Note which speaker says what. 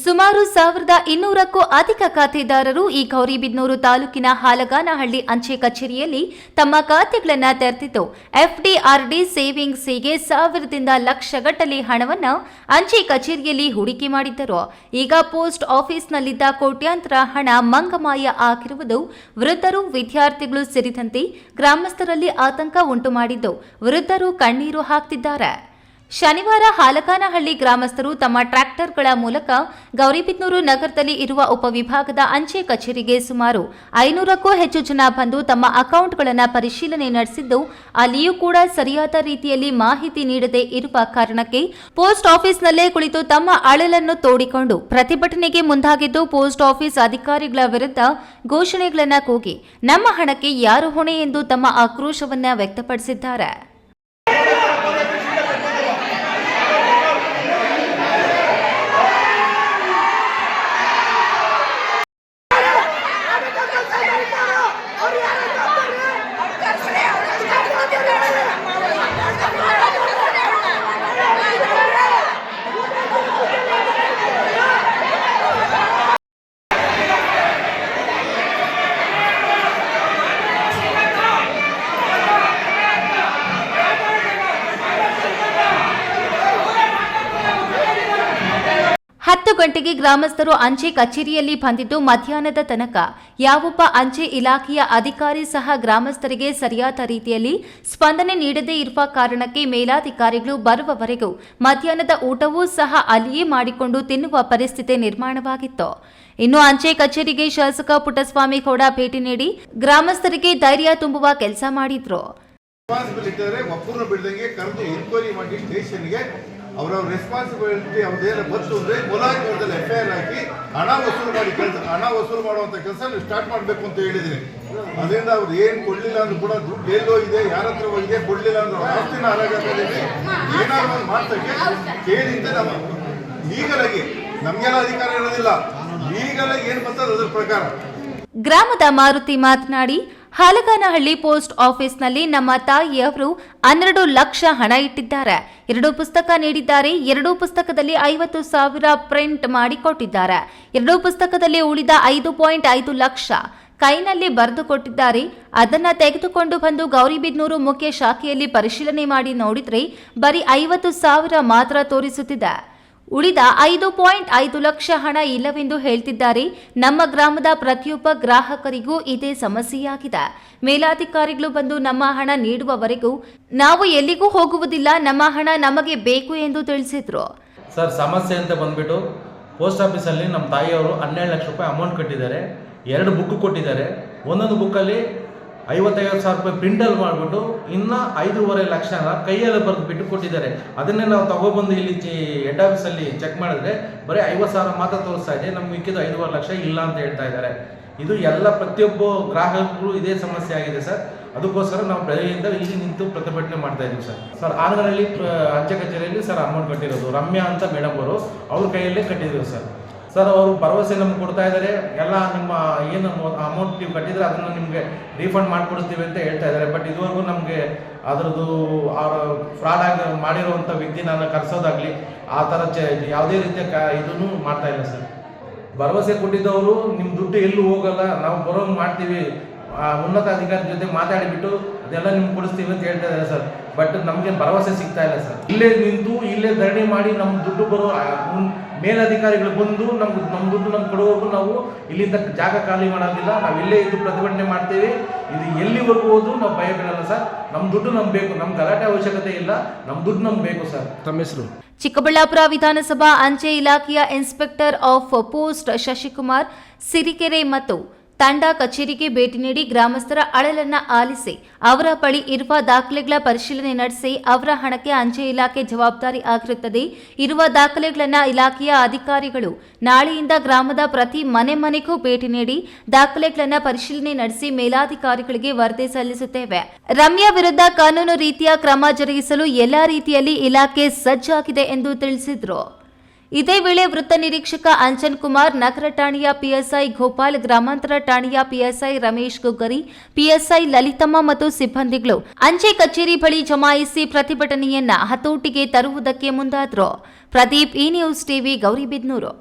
Speaker 1: ಸುಮಾರು ಸಾವಿರದ ಇನ್ನೂರಕ್ಕೂ ಅಧಿಕ ಖಾತೆದಾರರು ಈ ಗೌರಿಬಿದನೂರು ತಾಲೂಕಿನ ಹಾಲಗಾನಹಳ್ಳಿ ಅಂಚೆ ಕಚೇರಿಯಲ್ಲಿ ತಮ್ಮ ಖಾತೆಗಳನ್ನು ತೆರೆದಿದ್ದು, ಎಫ್ಡಿಆರ್ಡಿ ಸೇವಿಂಗ್ಸಿಗೆ ಸಾವಿರದಿಂದ ಲಕ್ಷಗಟ್ಟಲೆ ಹಣವನ್ನು ಅಂಚೆ ಕಚೇರಿಯಲ್ಲಿ ಹೂಡಿಕೆ ಮಾಡಿದ್ದರು. ಈಗ ಪೋಸ್ಟ್ ಆಫೀಸ್ನಲ್ಲಿದ್ದ ಕೋಟ್ಯಾಂತರ ಹಣ ಮಂಗಮಾಯ ಆಗಿರುವುದು ವೃದ್ಧರು, ವಿದ್ಯಾರ್ಥಿಗಳು ಸೇರಿದಂತೆ ಗ್ರಾಮಸ್ಥರಲ್ಲಿ ಆತಂಕ ಉಂಟು ಮಾಡಿದ್ದು ವೃದ್ಧರು ಕಣ್ಣೀರು ಹಾಕ್ತಿದ್ದಾರೆ. ಶನಿವಾರ ಹಾಲಕಾನಹಳ್ಳಿ ಗ್ರಾಮಸ್ಥರು ತಮ್ಮ ಟ್ರ್ಯಾಕ್ಟರ್ಗಳ ಮೂಲಕ ಗೌರಿಬಿದ್ನೂರು ನಗರದಲ್ಲಿ ಇರುವ ಉಪವಿಭಾಗದ ಅಂಚೆ ಕಚೇರಿಗೆ ಸುಮಾರು ಐನೂರಕ್ಕೂ ಹೆಚ್ಚು ಜನ ಬಂದು ತಮ್ಮ ಅಕೌಂಟ್ಗಳನ್ನು ಪರಿಶೀಲನೆ ನಡೆಸಿದ್ದು, ಅಲ್ಲಿಯೂ ಕೂಡ ಸರಿಯಾದ ರೀತಿಯಲ್ಲಿ ಮಾಹಿತಿ ನೀಡದೇ ಇರುವ ಕಾರಣಕ್ಕೆ ಪೋಸ್ಟ್ ಆಫೀಸ್ನಲ್ಲೇ ಕುಳಿತು ತಮ್ಮ ಅಳಲನ್ನು ತೋಡಿಕೊಂಡು ಪ್ರತಿಭಟನೆಗೆ ಮುಂದಾಗಿದ್ದು, ಪೋಸ್ಟ್ ಆಫೀಸ್ ಅಧಿಕಾರಿಗಳ ವಿರುದ್ಧ ಘೋಷಣೆಗಳನ್ನು ಕೂಗಿ, ನಮ್ಮ ಹಣಕ್ಕೆ ಯಾರು ಹೊಣೆ ಎಂದು ತಮ್ಮ ಆಕ್ರೋಶವನ್ನು ವ್ಯಕ್ತಪಡಿಸಿದ್ದಾರೆ. ಹತ್ತು ಗಂಟೆಗೆ ಗ್ರಾಮಸ್ಥರು ಅಂಚೆ ಕಚೇರಿಯಲ್ಲಿ ಬಂದಿದ್ದು ಮಧ್ಯಾಹ್ನದ ತನಕ. ಯಾವೊಬ್ಬ ಅಂಚೆ ಇಲಾಖೆಯ ಅಧಿಕಾರಿ ಸಹ ಗ್ರಾಮಸ್ಥರಿಗೆ ಸರಿಯಾದ ರೀತಿಯಲ್ಲಿ ಸ್ಪಂದನೆ ನೀಡದೇ ಇರುವ ಕಾರಣಕ್ಕೆ ಮೇಲಾಧಿಕಾರಿಗಳು ಬರುವವರೆಗೂ ಮಧ್ಯಾಹ್ನದ ಊಟವೂ ಸಹ ಅಲ್ಲಿಯೇ ಮಾಡಿಕೊಂಡು ತಿನ್ನುವ ಪರಿಸ್ಥಿತಿ ನಿರ್ಮಾಣವಾಗಿತ್ತು. ಇನ್ನು ಅಂಚೆ ಕಚೇರಿಗೆ ಶಾಸಕ ಪುಟ್ಟಸ್ವಾಮಿ ಗೌಡ ಭೇಟಿ ನೀಡಿ ಗ್ರಾಮಸ್ಥರಿಗೆ ಧೈರ್ಯ ತುಂಬುವ ಕೆಲಸ ಮಾಡಿದ್ರು.
Speaker 2: ಅವರವ್ರ ರೆಸ್ಪಾನ್ಸಿಬಿಲಿಟಿ ಅವ್ರದ್ದೇನು ಬಂತು ಅಂದ್ರೆ ಮುಲಾಜಿವರದಲ್ಲಿ ಎಫ್ ಐ ಆರ್ ಹಾಕಿ ಹಣ ವಸೂಲು ಮಾಡಿ ಕೆಲಸ, ಹಣ ವಸೂಲು ಮಾಡುವಂತ ಕೆಲಸ ನೀವು ಸ್ಟಾರ್ಟ್ ಮಾಡಬೇಕು ಅಂತ ಹೇಳಿದ್ದೀನಿ. ಅದರಿಂದ ಅವ್ರು ಏನು ಕೊಡ್ಲಿಲ್ಲ ಅಂದ್ರೂ ಕೂಡ ದುಡ್ಡು ಎಲ್ಲೋ ಇದೆ, ಯಾರ ಹತ್ರ ಹೋಗಿದೆ ಕೊಡ್ಲಿಲ್ಲ ಅಂದ್ರೆ ಆಸ್ತಿನ ಹರಾಜಾಗದಲ್ಲಿ ಏನಾದ್ರು ಒಂದು ಮಾಡ್ತಕ್ಕೆ ಕೇಳಿದ್ದೆ ನಮ್ಮ ಈಗಲಾಗಿ, ನಮಗೆಲ್ಲ ಅಧಿಕಾರ ಇರೋದಿಲ್ಲ. ಈಗಲಾಗಿ ಏನ್ ಬರ್ತದೆ ಅದ್ರ ಪ್ರಕಾರ.
Speaker 1: ಗ್ರಾಮದ ಮಾರುತಿ ಮಾತನಾಡಿ ಹಾಲಗಾನಹಳ್ಳಿ ಪೋಸ್ಟ್ ಆಫೀಸ್ನಲ್ಲಿ ನಮ್ಮ ತಾಯಿಯವರು ಹನ್ನೆರಡು ಲಕ್ಷ ಹಣ ಇಟ್ಟಿದ್ದಾರೆ. ಎರಡು ಪುಸ್ತಕ ನೀಡಿದ್ದಾರೆ. ಎರಡೂ ಪುಸ್ತಕದಲ್ಲಿ ಐವತ್ತು ಸಾವಿರ ಪ್ರಿಂಟ್ ಮಾಡಿ ಕೊಟ್ಟಿದ್ದಾರೆ ಎರಡೂ ಪುಸ್ತಕದಲ್ಲಿ ಉಳಿದ ಐದು ಪಾಯಿಂಟ್ ಐದು ಲಕ್ಷ ಕೈನಲ್ಲಿ ಬರೆದು ಕೊಟ್ಟಿದ್ದಾರೆ. ಅದನ್ನ ತೆಗೆದುಕೊಂಡು ಬಂದು ಗೌರಿಬಿದ್ನೂರು ಮುಖ್ಯ ಶಾಖೆಯಲ್ಲಿ ಪರಿಶೀಲನೆ ಮಾಡಿ ನೋಡಿದ್ರೆ ಬರೀ ಐವತ್ತು ಸಾವಿರ ಮಾತ್ರ ತೋರಿಸುತ್ತಿದೆ. ಉಳಿದ ಐದು ಪಾಯಿಂಟ್ ಐದು ಲಕ್ಷ ಹಣ ಇಲ್ಲವೆಂದು ಹೇಳ್ತಿದ್ದಾರೆ. ನಮ್ಮ ಗ್ರಾಮದ ಪ್ರತಿಯೊಬ್ಬ ಗ್ರಾಹಕರಿಗೂ ಇದೇ ಸಮಸ್ಯೆಯಾಗಿದೆ. ಮೇಲಾಧಿಕಾರಿಗಳು ಬಂದು ನಮ್ಮ ಹಣ ನೀಡುವವರೆಗೂ ನಾವು ಎಲ್ಲಿಗೂ ಹೋಗುವುದಿಲ್ಲ, ನಮ್ಮ ಹಣ ನಮಗೆ ಬೇಕು ಎಂದು ತಿಳಿಸಿದ್ರು.
Speaker 3: ಸರ್, ಸಮಸ್ಯೆ ಅಂತ ಬಂದ್ಬಿಟ್ಟು ಪೋಸ್ಟ್ ಆಫೀಸಲ್ಲಿ ನಮ್ಮ ತಾಯಿಯವರು ಹನ್ನೆರಡು ಲಕ್ಷ ರೂಪಾಯಿ ಅಮೌಂಟ್ ಕಟ್ಟಿದ್ದಾರೆ. ಎರಡು ಬುಕ್ ಕೊಟ್ಟಿದ್ದಾರೆ. ಒಂದೊಂದು ಬುಕ್ಕಲ್ಲಿ ಐವತ್ತೈವತ್ತು ಸಾವಿರ ರೂಪಾಯಿ ಪ್ರಿಂಟಲ್ಲಿ ಮಾಡಿಬಿಟ್ಟು ಇನ್ನು ಐದೂವರೆ ಲಕ್ಷನ ಕೈಯಲ್ಲಿ ಬರೆದು ಬಿಟ್ಟು ಕೊಟ್ಟಿದ್ದಾರೆ. ಅದನ್ನೇ ನಾವು ತಗೊಬಂದು ಇಲ್ಲಿ ಚಿ ಹೆಡ್ ಆಫೀಸಲ್ಲಿ ಚೆಕ್ ಮಾಡಿದ್ರೆ ಬರೀ ಐವತ್ತು ಸಾವಿರ ಮಾತ್ರ ತೋರಿಸ್ತಾ ಇದೆ. ನಮ್ಗೆ ಮಿಕ್ಕಿದ ಐದೂವರೆ ಲಕ್ಷ ಇಲ್ಲ ಅಂತ ಹೇಳ್ತಾ ಇದ್ದಾರೆ. ಇದು ಎಲ್ಲ ಪ್ರತಿಯೊಬ್ಬ ಗ್ರಾಹಕರು ಇದೇ ಸಮಸ್ಯೆ ಆಗಿದೆ ಸರ್. ಅದಕ್ಕೋಸ್ಕರ ನಾವು ಬೆಳಗ್ಗೆಯಿಂದ ಇಲ್ಲಿ ನಿಂತು ಪ್ರತಿಭಟನೆ ಮಾಡ್ತಾ ಇದ್ದೀವಿ ಸರ್. ಸರ್ ಆನಗರಳ್ಳಿ ಪ್ರ- ಅಂಚೆ ಕಚೇರಿಯಲ್ಲಿ ಸರ್ ಅಮೌಂಟ್ ಕಟ್ಟಿರೋದು ರಮ್ಯಾ ಅಂತ ಮೇಡಮ್ ಅವರು ಅವ್ರ ಕೈಯಲ್ಲೇ ಕಟ್ಟಿದ್ರು ಸರ್. ಸರ್, ಅವರು ಭರವಸೆ ನಮ್ಗೆ ಕೊಡ್ತಾ ಇದ್ದಾರೆ ಎಲ್ಲ ನಿಮ್ಮ ಏನು ಅಮೌಂಟ್ ನೀವು ಕಟ್ಟಿದ್ರೆ ಅದನ್ನು ನಿಮಗೆ ರೀಫಂಡ್ ಮಾಡಿಕೊಡ್ತೀವಿ ಅಂತ ಹೇಳ್ತಾ ಇದ್ದಾರೆ ಬಟ್ ಇದುವರೆಗೂ ನಮಗೆ ಅದರದ್ದು ಫ್ರಾಡ್ ಆಗಿ ಮಾಡಿರುವಂಥ ವ್ಯಕ್ತಿ ನಾನು ಕರೆಸೋದಾಗಲಿ, ಆ ಥರ ಚ ಯಾವುದೇ ರೀತಿಯ ಕ ಇದನ್ನು ಮಾಡ್ತಾ ಇಲ್ಲ ಸರ್. ಭರವಸೆ ಕೊಟ್ಟಿದ್ದವರು ನಿಮ್ಮ ದುಡ್ಡು ಎಲ್ಲೂ ಹೋಗಲ್ಲ. ನಾವು ಬರೋ ಮಾಡ್ತೀವಿ. ಉನ್ನತ ಅಧಿಕಾರಿ ಜೊತೆ ಮಾತಾಡಿಬಿಟ್ಟು ಅದೆಲ್ಲ ನಿಮ್ಗೆ ಕೊಡಿಸ್ತೀವಿ ಅಂತ ಹೇಳ್ತಾ ಇದ್ದಾರೆ ಸರ್. ಬಟ್ ನಮಗೆ ಭರವಸೆ ಸಿಗ್ತಾ ಇಲ್ಲ ಸರ್. ಇಲ್ಲೇ ನಿಂತು ಇಲ್ಲೇ ಧರಣಿ ಮಾಡಿ ನಮ್ಮ ದುಡ್ಡು ಬರೋ ಮೇಲಧಿಕಾರಿಗಳು ಬಂದು ನಮ್ಗೆ ನಮ್ಮ ದುಡ್ಡು ನಮ್ಗೆ ಕೊಡುವವರೆಗೂ ನಾವು ಇಲ್ಲಿಂದ ಜಾಗ ಖಾಲಿ ಮಾಡೋದಿಲ್ಲ. ನಾವು ಇಲ್ಲೇ ಇದ್ದು ಪ್ರತಿಭಟನೆ ಮಾಡ್ತೇವೆ. ಇದು ಎಲ್ಲಿವರೆಗೂ ಹೋದ್ರು ನಾವು ಭಯ ಬಿಡಲ್ಲ ಸರ್. ನಮ್ಮ ದುಡ್ಡು ನಮ್ಗೆ ಬೇಕು. ನಮ್ಮ ಗಲಾಟೆ ಅವಶ್ಯಕತೆ ಇಲ್ಲ. ನಮ್ಮ ದುಡ್ಡು ನಮ್ಗೆ ಬೇಕು ಸರ್.
Speaker 4: ತಮ್ಮ ಹೆಸರು?
Speaker 1: ಚಿಕ್ಕಬಳ್ಳಾಪುರ ವಿಧಾನಸಭಾ ಅಂಚೆ ಇಲಾಖೆಯ inspector of post Shashikumar Sirikere ಮತ್ತು ತಂಡ ಕಚೇರಿಗೆ ಭೇಟಿ ನೀಡಿ ಗ್ರಾಮಸ್ಥರ ಅಳಲನ್ನ ಆಲಿಸಿ, ಅವರ ಬಳಿ ಇರುವ ದಾಖಲೆಗಳ ಪರಿಶೀಲನೆ ನಡೆಸಿ, ಅವರ ಹಣಕ್ಕೆ ಅಂಚೆ ಇಲಾಖೆ ಜವಾಬ್ದಾರಿ ಆಗಿರುತ್ತದೆ. ಇರುವ ದಾಖಲೆಗಳನ್ನ ಇಲಾಖೆಯ ಅಧಿಕಾರಿಗಳು ನಾಳೆಯಿಂದ ಗ್ರಾಮದ ಪ್ರತಿ ಮನೆ ಮನೆಗೂ ಭೇಟಿ ನೀಡಿ, ದಾಖಲೆಗಳನ್ನ ಪರಿಶೀಲನೆ ನಡೆಸಿ ಮೇಲಾಧಿಕಾರಿಗಳಿಗೆ ವರದಿ ಸಲ್ಲಿಸುತ್ತೇವೆ. ರಮ್ಯಾ ವಿರುದ್ಧ ಕಾನೂನು ರೀತಿಯ ಕ್ರಮ ಜರುಗಿಸಲು ಎಲ್ಲಾ ರೀತಿಯಲ್ಲಿ ಇಲಾಖೆ ಸಜ್ಜಾಗಿದೆ ಎಂದು ತಿಳಿಸಿದ್ರು. ಇದೇ ವೇಳೆ ವೃತ್ತ ನಿರೀಕ್ಷಕ ಅಂಜನ್ ಕುಮಾರ್, ನಗರ ಠಾಣೆಯ ಪಿಎಸ್ಐ ಗೋಪಾಲ್, ಗ್ರಾಮಾಂತರ ಠಾಣೆಯ ಪಿಎಸ್ಐ ರಮೇಶ್ ಗುಗ್ಗರಿ, ಪಿಎಸ್ಐ ಲಲಿತಮ್ಮ ಮತ್ತು ಸಿಬ್ಬಂದಿಗಳು ಅಂಚೆ ಕಚೇರಿ ಬಳಿ ಜಮಾಯಿಸಿ ಪ್ರತಿಭಟನೆಯನ್ನ ಹತೋಟಿಗೆ ತರುವುದಕ್ಕೆ ಮುಂದಾದ್ರು. ಪ್ರದೀಪ್, ಈ ನ್ಯೂಸ್ ಟಿವಿ ಗೌರಿಬಿದ್ನೂರು